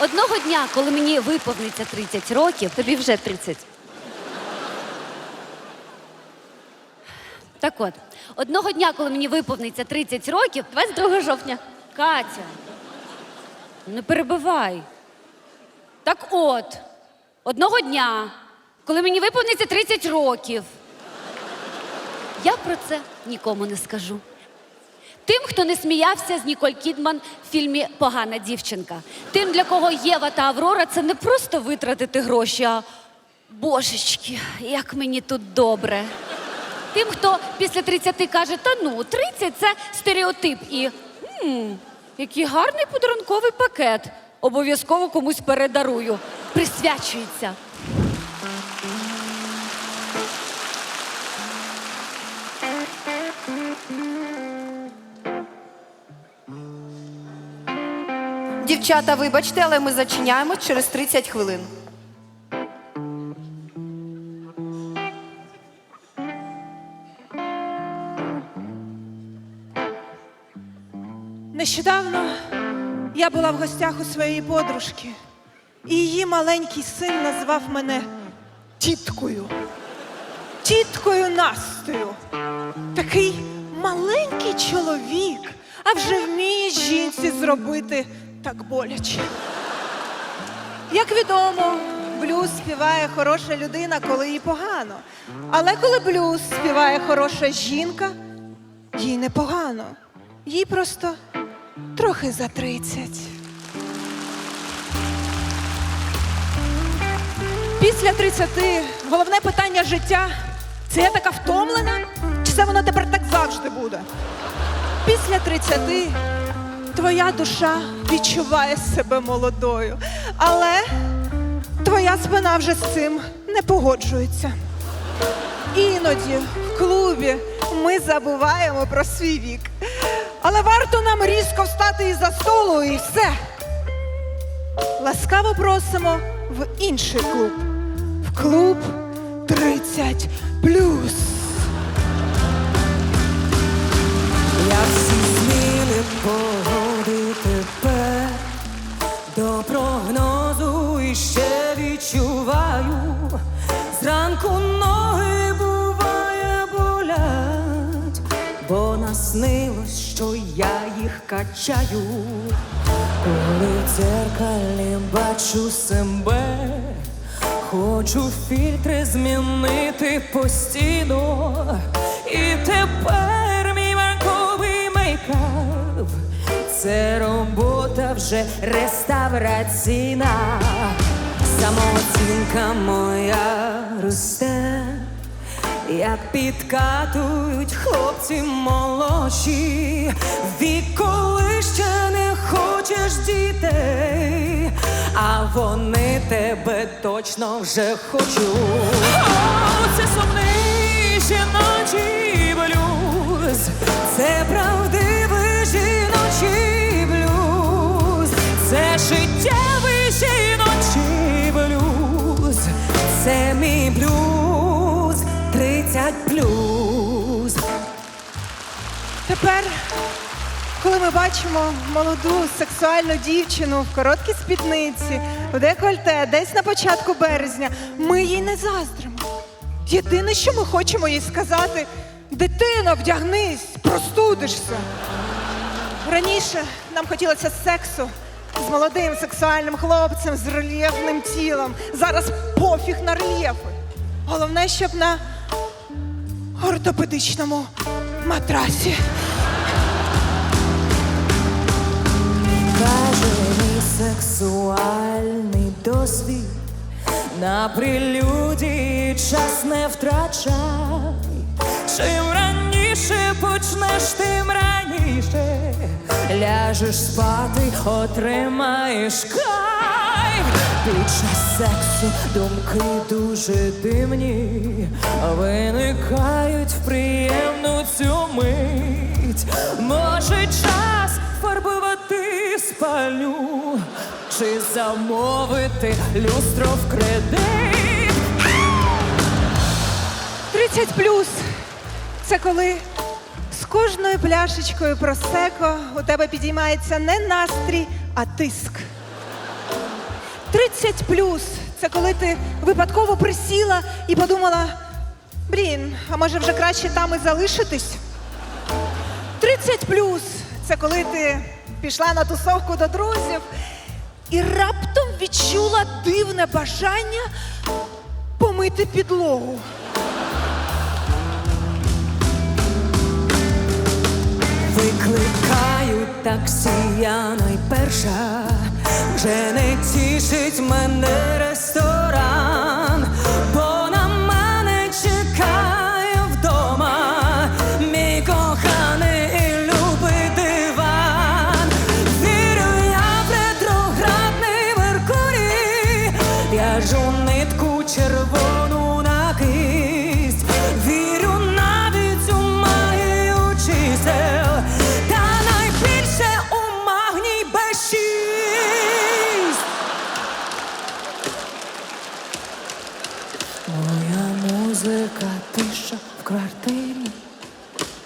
Одного дня, коли мені виповниться 30 років, Тобі вже 30. так от, одного дня, коли мені виповниться 30 років, 22 жовтня. Катя, не перебивай. Так от, одного дня, коли мені виповниться 30 років, я про це нікому не скажу. Тим, хто не сміявся з Ніколь Кідман в фільмі Погана дівчинка. Тим, для кого Єва та Аврора це не просто витратити гроші, а божечки, як мені тут добре. Тим, хто після 30 каже, та ну, 30 це стереотип. І «М, який гарний подарунковий пакет. Обов'язково комусь передарую. Присвячується. Дівчата, вибачте, але ми зачиняємось через 30 хвилин. Нещодавно я була в гостях у своєї подружки, і її маленький син назвав мене тіткою. Тіткою Настею. Такий маленький чоловік, а вже вміє жінці зробити так боляче. Як відомо, блюз співає хороша людина, коли їй погано. Але коли блюз співає хороша жінка, їй непогано. Їй просто трохи за 30. Після 30 головне питання життя це я така втомлена? Чи це воно тепер так завжди буде? Після 30 твоя душа відчуває себе молодою, але твоя спина вже з цим не погоджується. Іноді в клубі ми забуваємо про свій вік. Але варто нам різко встати із за столу і все. Ласкаво просимо в інший клуб. В клуб 30 плюс. Я всі зміни погоди прогнозу іще відчуваю. Зранку ноги буває болять, бо наснилось, що я їх качаю. Коли в дзеркалі бачу себе, хочу фільтри змінити постійно. І тепер мій ранковий мейкап це робота вже реставраційна. Самооцінка моя росте, як підкатують хлопці молодші, вік, коли ще не хочеш дітей, а вони тебе точно вже хочуть. О, це сумний жіночий блюз, це Тепер, коли ми бачимо молоду сексуальну дівчину в короткій спідниці, в декольте, десь на початку березня, ми їй не заздримо. Єдине, що ми хочемо їй сказати, дитино, вдягнись, простудишся. Раніше нам хотілося сексу з молодим сексуальним хлопцем з рельєфним тілом. Зараз пофіг на рельєфи. Головне, щоб на ортопедичному матрасі. Каже мій сексуальний досвід на прелюдії час не втрачай. Чим раніше почнеш, тим раніше ляжеш спати, отримаєш кайф. Під час сексу думки дуже дивні, виникають в приємну цю мить. Може, час фарбувати спальню чи замовити люстро в кредит. 30 плюс це коли з кожною пляшечкою просеко у тебе підіймається не настрій, а тиск. 30 плюс це коли ти випадково присіла і подумала: блін, а може вже краще там і залишитись? 30 плюс це коли ти пішла на тусовку до друзів і раптом відчула дивне бажання помити підлогу. Викликають таксі, я найперша, вже не тішить мене ресторан.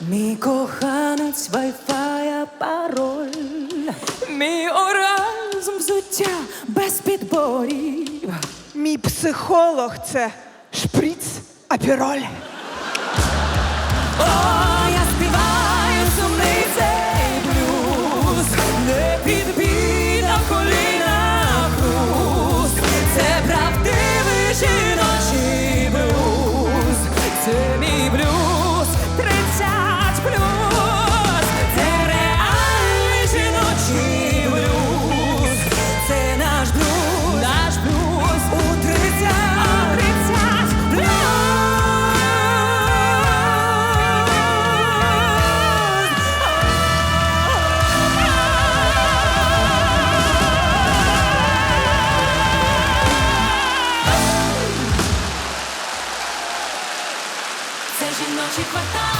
Мій коханець вайфая пароль, мій оразм взуття без підборів. Мій психолог це шприц, апіроль. ночі квартал.